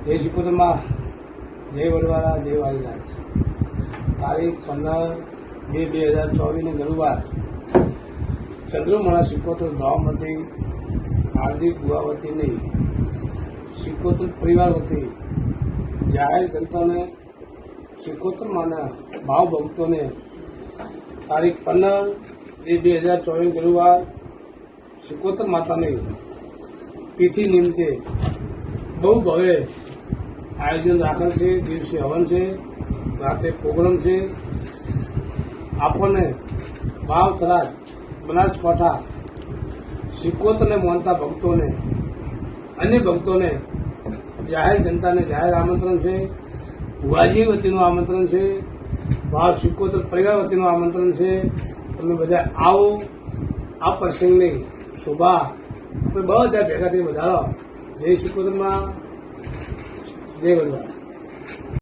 શિકોતરમાં જય વડવાળા જય વાલીરાજ તારીખ પંદર બે બે હજાર ચોવીસને ગુરુવાર ચંદ્રમણા ગામ વતી, હાર્દિક બુવા વતી નહીં, સિકોતર પરિવાર વતી જાહેર જનતાને સિકોતર માના ભાવ ભક્તોને તારીખ પંદર બે બે હજાર ચોવીસ ગુરુવાર સિકોતર માતાની તિથિ નિમિત્તે બહુ ભવ્ય આયોજન રાખેલ છે, દિવસે હવન છે, રાતે પ્રોગ્રામ છે. આપણને ભાવ થરાદ બનાસકાંઠા સિકોતને માનતા ભક્તોને, અન્ય ભક્તોને જાહેર જનતાને જાહેર આમંત્રણ છે. ભુવાજી વતીનું આમંત્રણ છે. ભાવ સિકોતર પરિવાર વતીનું આમંત્રણ છે. તમે બધા આવો. આ પ્રસંગની શોભા. આપણે બધા ભેગા થઈ વધારો. જય સિકોતરમાં જય વડવાળા